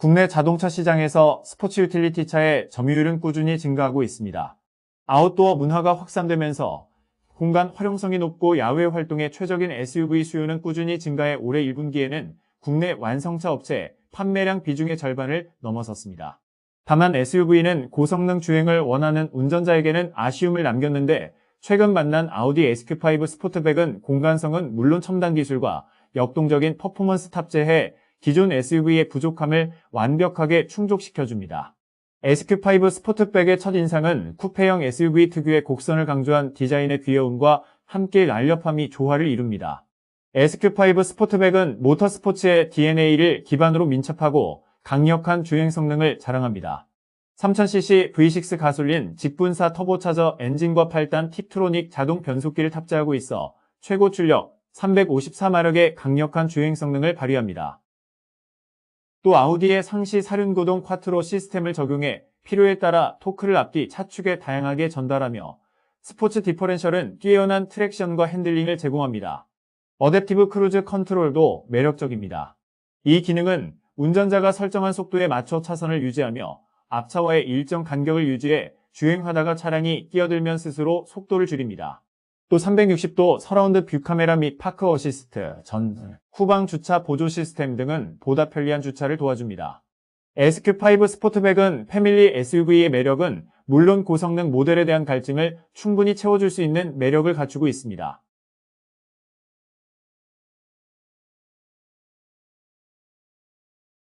국내 자동차 시장에서 스포츠 유틸리티 차의 점유율은 꾸준히 증가하고 있습니다. 아웃도어 문화가 확산되면서 공간 활용성이 높고 야외 활동에 최적인 SUV 수요는 꾸준히 증가해 올해 1분기에는 국내 완성차 업체 판매량 비중의 절반을 넘어섰습니다. 다만 SUV는 고성능 주행을 원하는 운전자에게는 아쉬움을 남겼는데 최근 만난 아우디 SQ5 스포트백은 공간성은 물론 첨단 기술과 역동적인 퍼포먼스 탑재해 기존 SUV의 부족함을 완벽하게 충족시켜줍니다. SQ5 스포트백의 첫 인상은 쿠페형 SUV 특유의 곡선을 강조한 디자인의 귀여움과 함께 날렵함이 조화를 이룹니다. SQ5 스포트백은 모터스포츠의 DNA를 기반으로 민첩하고 강력한 주행 성능을 자랑합니다. 3000cc V6 가솔린 직분사 터보차저 엔진과 8단 팁트로닉 자동 변속기를 탑재하고 있어 최고 출력 354마력의 강력한 주행 성능을 발휘합니다. 또 아우디의 상시 사륜구동 쿼트로 시스템을 적용해 필요에 따라 토크를 앞뒤 차축에 다양하게 전달하며 스포츠 디퍼렌셜은 뛰어난 트랙션과 핸들링을 제공합니다. 어댑티브 크루즈 컨트롤도 매력적입니다. 이 기능은 운전자가 설정한 속도에 맞춰 차선을 유지하며 앞차와의 일정 간격을 유지해 주행하다가 차량이 끼어들면 스스로 속도를 줄입니다. 또 360도 서라운드 뷰 카메라 및 파크 어시스트, 전, 후방 주차 보조 시스템 등은 보다 편리한 주차를 도와줍니다. SQ5 스포트백은 패밀리 SUV의 매력은 물론 고성능 모델에 대한 갈증을 충분히 채워줄 수 있는 매력을 갖추고 있습니다.